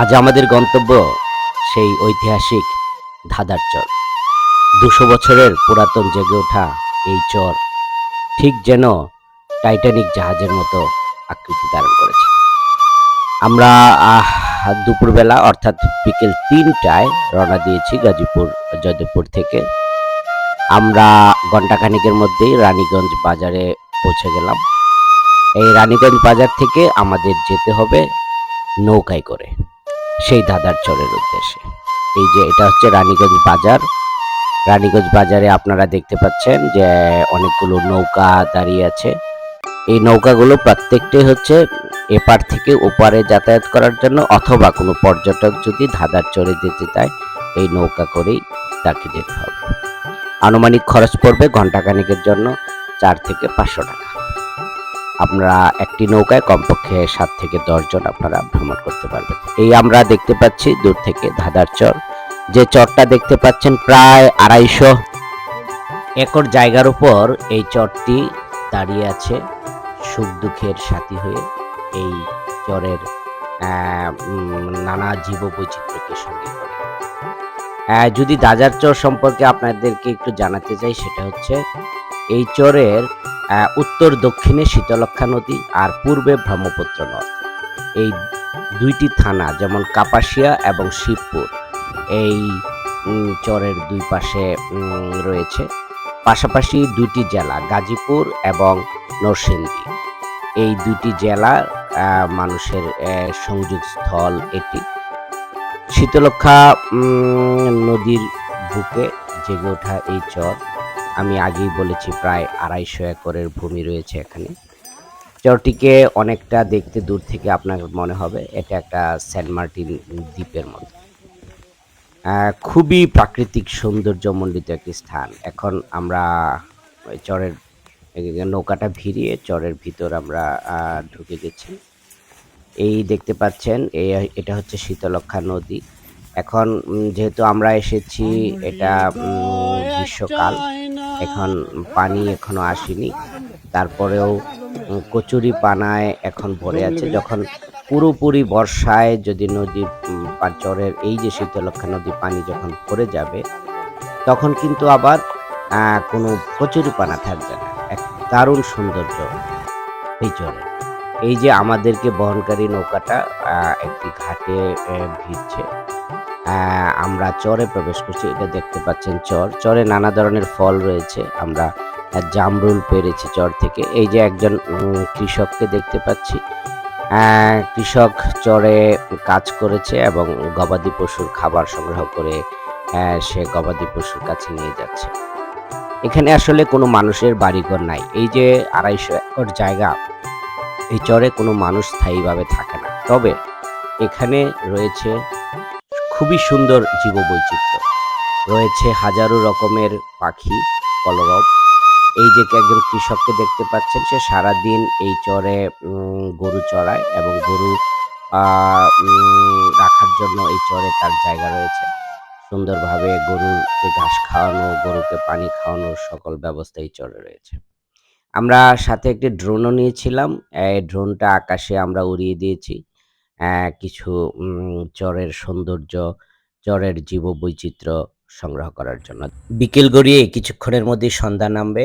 আজ আমাদের গন্তব্য সেই ঐতিহাসিক ধাঁধার চর। দুশো বছরের পুরাতন জেগে ওঠা এই চর ঠিক যেন টাইটানিক জাহাজের মতো আকৃতি ধারণ করেছে। আমরা দুপুরবেলা অর্থাৎ বিকেল তিনটায় রওনা দিয়েছি গাজীপুর, জয়দেবপুর থেকে। আমরা ঘণ্টাখানিকের মধ্যেই রানীগঞ্জ বাজারে পৌঁছে গেলাম। এই রানীগঞ্জ বাজার থেকে আমাদের যেতে হবে নৌকায় করে। সেই দাদার চরের উদ্দেশ্যে। এই যে এটা হচ্ছে রানীগঞ্জ বাজার। রানীগঞ্জ বাজারে আপনারা দেখতে পাচ্ছেন যে অনেকগুলো নৌকা দাঁড়িয়ে আছে। এই নৌকাগুলো প্রত্যেকটাই হচ্ছে এপার থেকে ওপারে যাতায়াত করার জন্য অথবা কোনো পর্যটক যদি ধাঁধার চরে যেতে চায়, এই নৌকা করেই তাকে যেতে হবে। আনুমানিক খরচ পড়বে ঘন্টাখানিকের জন্য চার থেকে পাঁচশো টাকা। আপনারা একটি নৌকায় কমপক্ষে সাত থেকে দশ জন আপনারা ভ্রমণ করতে পারবেন। এই আমরা দেখতে পাচ্ছি দূর থেকে ধাঁধার চর। যে চরটা দেখতে পাচ্ছেন প্রায় আড়াইশো একর জায়গার উপর এই চরটি দাঁড়িয়ে আছে সুখ দুঃখের সাথী হয়ে এই চরের নানা জীব বৈচিত্র্যকে সঙ্গে যদি দাজার চর সম্পর্কে আপনাদেরকে একটু জানাতে চাই, সেটা হচ্ছে এই চরের উত্তর দক্ষিণে শীতলক্ষা নদী আর পূর্বে ব্রহ্মপুত্র নদ। এই দুইটি থানা যেমন কাপাসিয়া এবং শিবপুর এই চরের দুই পাশে রয়েছে। পাশাপাশি দুটি জেলা গাজীপুর এবং নরসিংদী। এই দুটি আহ, মানুষের সংযোগ স্থল এটি। শীতলক্ষা নদীর বুকে জেগে ওঠা এই চর আমি আগেই বলেছি প্রায় আড়াইশো একরের ভূমি রয়েছে এখানে। চরটিকে অনেকটা দেখতে দূর থেকে আপনার মনে হবে এটা একটা সেন্ট মার্টিন দ্বীপের মতো। খুবই প্রাকৃতিক সৌন্দর্যমণ্ডিত একটি স্থান। এখন আমরা চরের নৌকাটা ভিড়িয়ে চরের ভিতর আমরা ঢুকে গেছি। এই দেখতে পাচ্ছেন এই এটা হচ্ছে শীতলক্ষা নদী। এখন যেহেতু আমরা এসেছি এটা গ্রীষ্মকাল। এখন পানি এখনও আসেনি। তারপরেও কচুরি পানায় এখন ভরে আছে। যখন পুরোপুরি বর্ষায় যদি নদীর চরের এই যে শীতলক্ষা নদী পানি যখন ভরে যাবে, তখন কিন্তু আবার কোনো কচুরি পানা থাকবে না। এক দারুণ সৌন্দর্য এই চরে এই যে আমাদেরকে বহনকারী নৌকাটা একটি ঘাটে ভিড়ছে। আমরা চরে প্রবেশ করছি, এটা দেখতে পাচ্ছেন চর। চরে নানা ধরনের ফল রয়েছে, আমরা জামরুল পেরেছি চর থেকে। এই যে একজন কৃষককে দেখতে পাচ্ছি। কৃষক চরে কাজ করেছে এবং গবাদি পশুর খাবার সংগ্রহ করে সে গবাদি পশুর কাছে নিয়ে যাচ্ছে। এখানে আসলে কোনো মানুষের বাড়িঘর নাই। এই যে আড়াইশো একর জায়গা, এই চরে কোনো মানুষ স্থায়ীভাবে থাকে না। তবে এখানে রয়েছে খুবই সুন্দর জীববৈচিত্র্য। রয়েছে হাজারো রকমের পাখি, কলরব। এই যে একজন কৃষককে দেখতে পাচ্ছেন, সে সারাদিন এই চরে গরু চড়ায় এবং গরু রাখার জন্য এই চরে তার জায়গা রয়েছে। সুন্দরভাবে গরুকে ঘাস খাওয়ানো, গরুকে পানি খাওয়ানোর সকল ব্যবস্থা এই চরে রয়েছে। আমরা সাথে একটি ড্রোনও নিয়েছিলাম। এই ড্রোনটা আকাশে আমরা উড়িয়ে দিয়েছি। কিছু চরের সৌন্দর্য, চরের জীববৈচিত্র্য সংগ্রহ করার জন্য। বিকেল গড়িয়ে কিছুক্ষণের মধ্যেই সন্ধ্যা নামবে।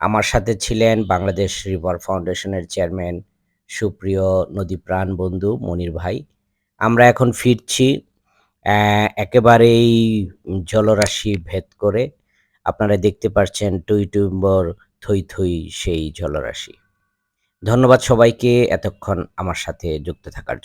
আমার সাথে ছিলেন বাংলাদেশ রিভার ফাউন্ডেশনের চেয়ারম্যান সুপ্রিয় নদীপ্রাণ বন্ধু মনির ভাই। আমরা এখন ফিরছি একেবারেই জলরাশি ভেদ করে। আপনারা দেখতে পাচ্ছেন টুইটুম্বর থই থই সেই জলরাশি। ধন্যবাদ সবাইকে এতক্ষণ আমার সাথে যুক্ত থাকার জন্য।